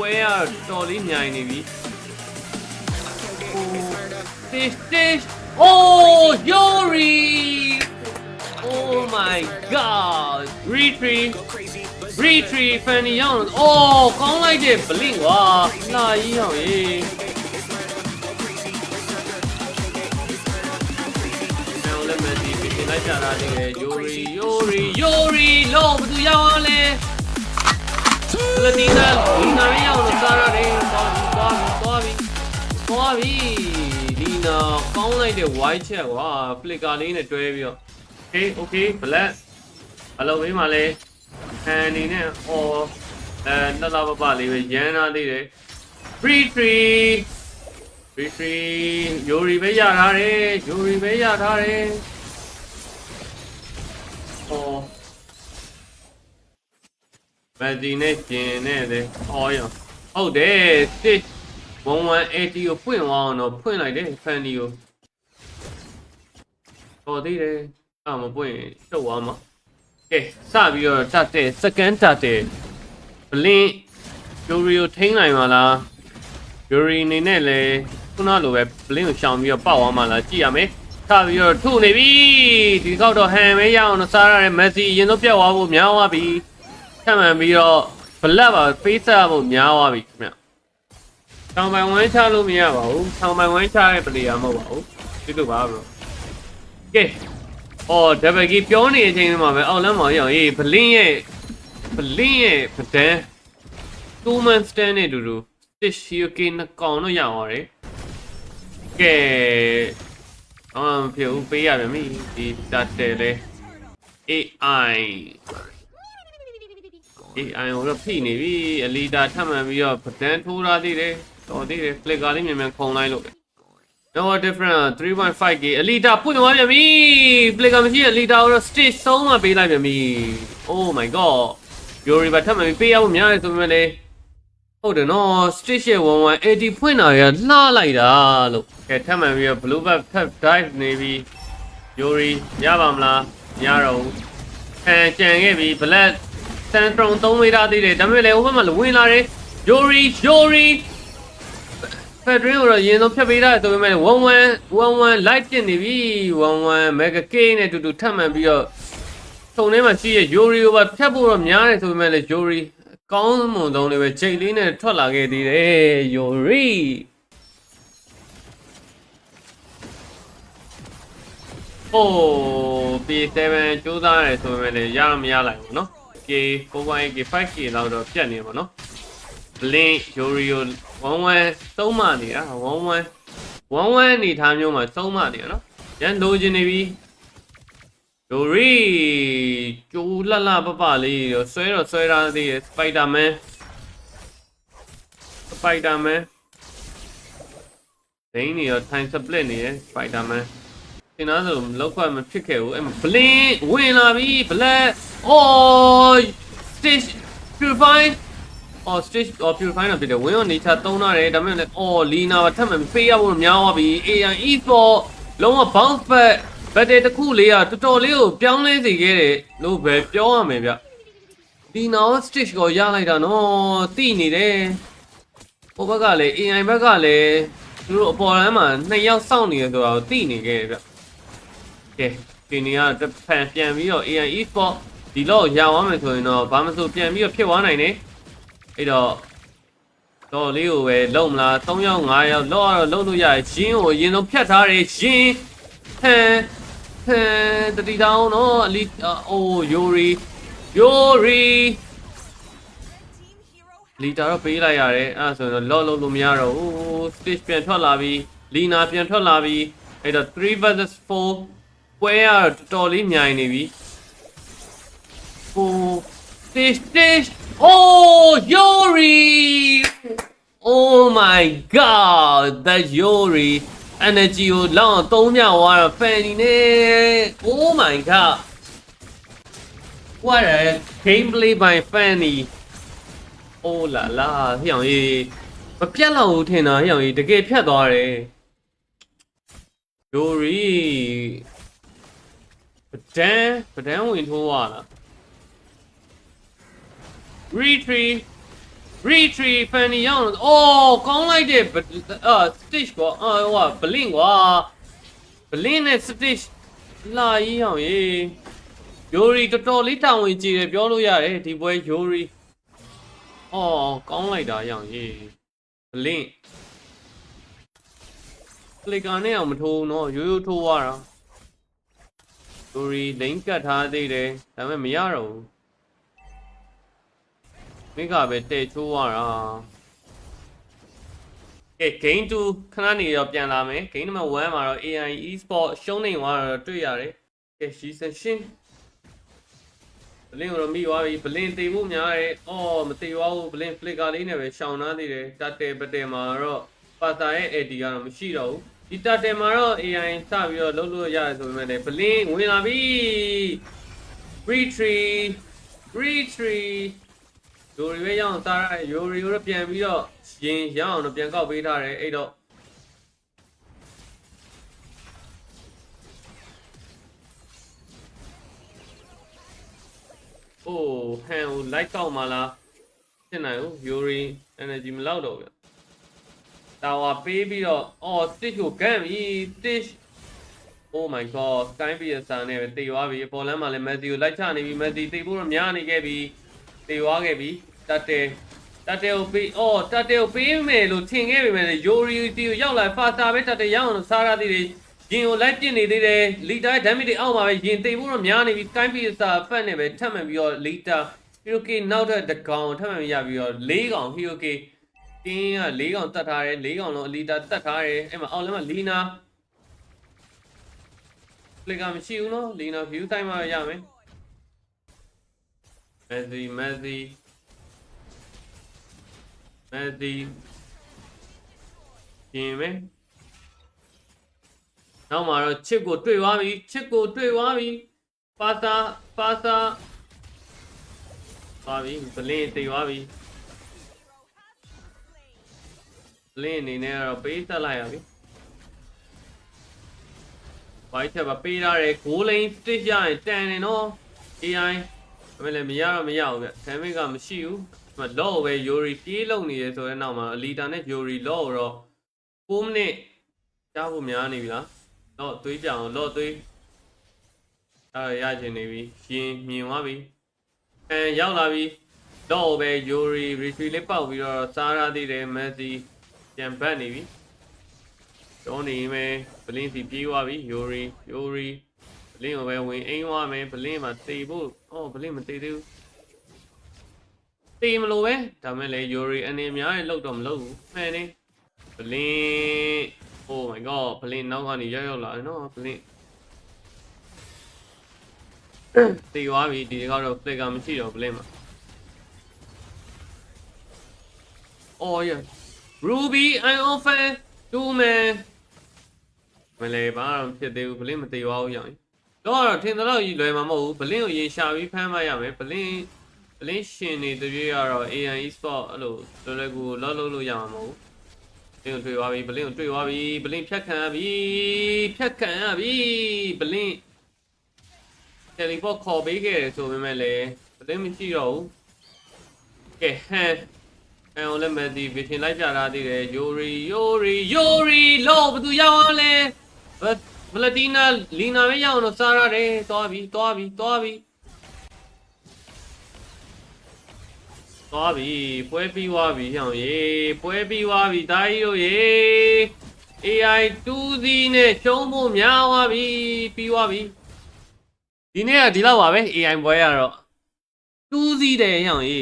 ပွဲကတော်လေးမြိုင်နေပြီ Fish fish Oh Yuri Oh my god retreat retreat Fanny ရောင်းအော်ကောင်းလိုက်တဲ့ blink ကွာလာကြီးရောင်ရေးနောက်လည်းမဒီပြင်လိုက်ကြတာတကယ် Yuri Yuri Yuri လို့ဘယ်သူရောက်အောင်လဲ လတီနာလီနာရောက်လို့စားရတယ်သွားပြီသွားပြီသွားပြီလီနာကောင်းလိုက်တဲ့ white check ကွာ flicker လေးနဲ့တွဲပြီးတော့ okay okay black အလုပ်ပေးမှလဲအန်နေနဲ့အော်အဲနလာပပလေးပဲရမ်းသားသေးတယ် free tree free tree ယိုရီပဲရထားတယ်ယိုရီပဲရထားတယ်အော် မက်ဒီနဲ့ကျင်နဲ့လေအော်ရဟုတ်တယ်တစ်1180ကိုဖွင့်သွားအောင်တော့ဖွင့်လိုက်တယ်ဖန်ဒီကိုတော်သေးတယ်အမပွင့်ရှုပ်သွားမှာကဲစပြီးတော့တတ်တဲ့ second တတ်တဲ့ blink ဂျိုရီကိုထိန်းနိုင်မှာလားဂျိုရီအနေနဲ့လေခုနလိုပဲ blink ကိုရှောင်ပြီးတော့ပောက်သွားမှာလားကြည့်ရမယ်စပြီးတော့ထုနေပြီဒီကောက်တော့ဟန်မဲရအောင်တော့စားရတဲ့ Messi အရင်ဆုံးပြတ်သွားဖို့များသွားပြီ ထပ်မှန်ပြီးတော့ black ပါပေးစားဖို့များသွားပြီခင်ဗျထောင်ပိုင်ဝမ်းချလို့မရပါဘူးထောင်ပိုင်ဝမ်းချတဲ့ player မဟုတ်ပါဘူးဒီလိုပါ bro ကဲအော် double key ပြောနေတဲ့အချိန်မှာပဲအောက်လမ်းမှာရအောင်ရေးဘလင်းရဲ့ဘလင်းရဲ့ပဒန်း two man stand နဲ့အတူတူ stitch UK နှစ်ကောင်တော့ရအောင်ရတယ်ကဲအော်ဖြစ်ဦးပေးရပြန်ပြီဒီတတ်တယ်လေ AI AI ဟိုတော့ဖိနေပြီအလီတာထပ်မှန်ပြီးတော့ပဒန်းထိုးထားသေးတယ်တော်သေးတယ် flicker လေးမြန်မြန်ခုံလိုက်လို့ No different 3.5k Alita ပွင့်သွားပြန်ပြီ Flicker မရှိတဲ့ Alita ကိုတော့ stage ဆုံးမှပေးလိုက်ပြန်ပြီ Oh my god Yuri ဘာထပ်မှပေးရဖို့များတယ်ဆိုပေမဲ့လေဟုတ်တယ်နော် stage ရဲ့1180ဖွင့်တာရလှလိုက်တာလို့ကဲထပ်မှန်ပြီးတော့ blue buff ထပ် dive နေပြီ Yuri ရပါမလားမရတော့ဘူးအဲကြံခဲ့ပြီ black Sandstone 3မိတာသေးတယ်ဒါပေမဲ့လေဟိုဘက်မှာဝင်လာတယ် Yuri Yuri ဖက်ဒရင်းကိုတော့ရင်ဆုံးဖြတ်ပေးတာဆိုပေမဲ့11 11 light တင်နေပြီ11 mega k နဲ့တူတူထပ်မှန်ပြီးတော့ထုံထဲမှာရှိရဲ့ Yuri ကိုပါဖြတ်ဖို့တော့များတယ်ဆိုပေမဲ့လေ Yuri ကောင်းမွန်ဆုံးလေးပဲချိန်လေးနဲ့ထွက်လာခဲ့သေးတယ် Yuri အိုး P7 စူးစမ်းရတယ်ဆိုပေမဲ့လေရမရလိုက်ဘူးเนาะ K 4.8K 5K လောက်တော့ပြတ်နေပါတော့ Blink Yorio 11သုံးမှနေတာ11 11နေထားမျိုးမှာသုံးမှနေရနော်ရန်လိုချင်နေပြီဒိုရီကျိုးလှလှပပလေးရောဆွဲတော့ဆွဲထားသေးတယ်စပိုက်ဒါမန်စပိုက်ဒါမန်ဒိန်းနေရောထိုင်စပလစ်နေရစပိုက်ဒါမန် င်သားဆိုလောက်ခွက်မဖြစ်ခဲ့ဘူးအဲ့မှာ blink ဝင်လာပြီ black oh stage purify အော် stage အော် purify တော့ဖြစ်တယ် win on nature သုံးထားတယ်ဒါပေမဲ့လည်းအော် lina ပါထပ်မံပေးရဖို့များသွားပြီ AI e-sport လုံးဝ bounce back battle တစ်ခုလေးကတော်တော်လေးကိုပြောင်းလဲစေခဲ့တယ်လို့ပဲပြောရမယ်ဗျ lina ရော stage ကိုရလိုက်တာနော်တိနေတယ်ဟိုဘက်ကလည်း AI ဘက်ကလည်းသူတို့အပေါ်လမ်းမှာနှစ်ယောက်စောင့်နေတယ်ဆိုတာကိုတိနေခဲ့တယ်ဗျ ကဲဒီနေရာတစ်ဖန်ပြန်ပြီးတော့ AI e-sport ဒီလောက်ရအောင်မယ်ဆိုရင်တော့ဘာမှမဆိုပြန်ပြီးတော့ဖြစ်သွားနိုင်တယ်အဲ့တော့တော့လေးကိုပဲလုံမလား3ယောက်5ယောက်လောက်တော့လုံလို့ရတယ်ရှင်းကိုအရင်ဆုံးဖြတ်ထားတယ်ရှင်းဟမ်ဟမ်တတိတောင်းနော်အလီအိုယိုရီယိုရီလီတာတော့ပေးလိုက်ရတယ်အဲ့ဒါဆိုရင်တော့လော့လို့လို့မရတော့ဘူး stage ပြန်ထွက်လာပြီလီနာပြန်ထွက်လာပြီအဲ့တော့3 versus 4 ပွဲရတော့တော်တော်လေးမြိုင်နေပြီဟို Fish, fish. Oh, Yuri! Oh my god, that Yuri energy ကိုလောက်အောင်သုံးမြောက်သွားတော့ Fanny နဲ့ Oh my god. What a gameplay by Fanny. Oh la la ဟိအောင်ကြီးမပြတ်တော့ဘူးထင်တာဟိအောင်ကြီးတကယ်ဖြတ်သွားတယ် Yuri ပဒန်းပဒန်းဝင်ထိုးသွားလား retreat retreat fanny ရောက်တော့အော်ကောင်းလိုက်တဲ့ဗအာ stitch ကွာအာဟိုက blink ကွာ blink နဲ့ stitch လာကြီးအောင်ရေ yori တော်တော်လေးတောင်းဝင်ကြည့်တယ်ပြောလို့ရတယ်ဒီပွဲ yori အော်ကောင်းလိုက်တာရအောင်ရေ blink ဖလီကာနဲ့အောင်မထိုးဘူးเนาะရိုးရိုးထိုးသွားတာ yori လိန်ကတ်ထားသေးတယ်ဒါပေမဲ့မရတော့ဘူးမိကပဲတဲ့ချိုးသွားတာကဲ game 2ခဏနေတော့ပြန်လာမယ် game number 1မှာတော့ AI e-sport ရှုံးနေသွားတော့တွေ့ရတယ်ကဲ season ရှင်းဘလင်းတော့မိသွားပြီဘလင်းတေဖို့များတယ်အော်မတေသွားဘူးဘလင်း flicker လေးနဲ့ပဲရှောင်ထားသေးတယ်တတ်တယ်ပတယ်မှာတော့ပါတာရဲ့ AD ကတော့မရှိတော့ဘူး ဒီတတ်တယ်မှာတော့ AI စပြီးတော့လုံးလို့ရတယ်ဆိုပေမဲ့လည်းဘလင်းဝင်လာပြီ retreat retreat ယိုရီပဲရအောင်စားရယိုရီကိုတော့ပြန်ပြီးတော့ရင်ရအောင်တော့ပြန်ကောက်ပေးထားတယ်အဲ့တော့အိုးဟန်ကိုလိုက်ကောက်မှလားဖြစ်နိုင်ဘူးယိုရီ energy မလောက်တော့ဘူး တာဝါပေးပြီးတော့အော် stitch ကိုဂမ်းပြီ stitch Oh my god တိုင်းပြည်အစားနဲ့ပဲတေသွားပြီအပေါ်လမ်းမှာလည်းမက်ဆီကိုလိုက်ချနေပြီမက်ဆီတေဖို့တော့များနေခဲ့ပြီတေသွားခဲ့ပြီတတ်တယ်တတ်တယ်ကိုပေးအော်တတ်တယ်ကိုပေးမယ်လို့ထင်ခဲ့ပေမဲ့ယိုရီတီကိုရောက်လာဖာစာပဲတတ်တယ်ရောက်အောင်စားရသေးတယ်ရင်ကိုလိုက်ပြစ်နေသေးတယ်လီတာဒမ်မီတွေအောက်မှာပဲရင်တေဖို့တော့များနေပြီတိုင်းပြည်အစားဖက်နေပဲထပ်မှန်ပြီးတော့လီတာဟီရိုကေနောက်ထပ်တစ်ကောင်ထပ်မှန်ရပြီးတော့၄ကောင်ဟီရိုကေ တင်းက၄ကောင်တတ်ထားတယ်၄ကောင်လုံးအလီတာတတ်ထားတယ်အဲ့မှာအောက်လမ်းမှာလီနာပလီကမရှိဘူးနော်လီနာ view တိုင်းမှာရမယ်မက်ဆီမက်ဆီမက်ဆီပြင်မယ်နောက်မှာတော့ချစ်ကိုတွေ့သွားပြီချစ်ကိုတွေ့သွားပြီပါစာပါစာသွားပြီဘလင်းတေသွားပြီ လင်းအနေနဲ့ကတော့ပေးသက်လိုက်ရပြီဝိုင်းချက်ပါပေးထားတယ်ဂိုးလိန်တစ်ရရင်တန်တယ်နော် AI ဒါပေမဲ့လည်းမရတော့မရဘူးဗျဒမ်မစ်ကမရှိဘူးဒီမှာ law ပဲ Yori ပြေးလုံနေရဆိုတဲ့နောက်မှာ Alita နဲ့ Yori law တော့6မိနစ်ကြားဖို့များနေပြီလား law သွေးပြောင် law သွေးအဲရချင်နေပြီရှင်မြင်သွားပြီအဲရောက်လာပြီ law ပဲ Yori retreat လေးပေါက်ပြီးတော့စားရသေးတယ် Messi ပြန်ဘတ်နေပြီတော့နေမယ်ဘလင်းစီပြေးသွားပြီယိုရီယိုရီဘလင်းကိုပဲဝင်အိမ်သွားမယ်ဘလင်းမှာတေဖို့အော်ဘလင်းမတေသေးဘူးတေမလို့ပဲဒါမဲ့လေယိုရီအနေများရင်လောက်တော့မလောက်ဘူးမှန်နေဘလင်း Oh my god ဘလင်းနောက်ကနေရောက်ရောက်လာတယ်နော်ဘလင်းတေသွားပြီဒီကတော့ flick ကမရှိတော့ဘလင်းမှာအော် yeah Ruby I offer two man မလဲဘာမှဖြစ်သေးဘူးဘလင်းမသေးပါဘူးရောင်တော့တော့ထင်တော့ကြီးလွယ်မှာမဟုတ်ဘူးဘလင်းကိုရေရှာပြီးဖမ်းမရမယ်ဘလင်းဘလင်းရှင်နေတပြေကတော့ AI e-sport အဲ့လိုလွယ်လွယ်ကူလောလို့လို့ရမှာမဟုတ်ဘူးဘလင်းကိုတွေ့သွားပြီဘလင်းကိုတွေ့သွားပြီဘလင်းဖြတ်ခံရပြီဖြတ်ခံရပြီဘလင်းတယ်လီပေါ့ခေါ်ပေးခဲ့တယ်ဆိုပေမဲ့လည်းဘလင်းမရှိတော့ဘူးကဲဟမ် အဲအောင်လည်းမက်ဆီဗီရှင်လိုက်ပြထားသေးတယ်ယိုရီယိုရီယိုရီလောဘသူရောက်အောင်လဲဘဗလတီနာလီနာပဲရောက်အောင်တော့စားရတယ်သွားပြီသွားပြီသွားပြီသွားပြီပွဲပြီးသွားပြီဟောင်ရေပွဲပြီးသွားပြီတာကြီးတို့ရေ AI 2Z နဲ့ရှုံးဖို့များသွားပြီပြီးသွားပြီဒီနေ့ကဒီလောက်ပါပဲ AI ပွဲရတော့ 2Z တဲ့ဟောင်ရေ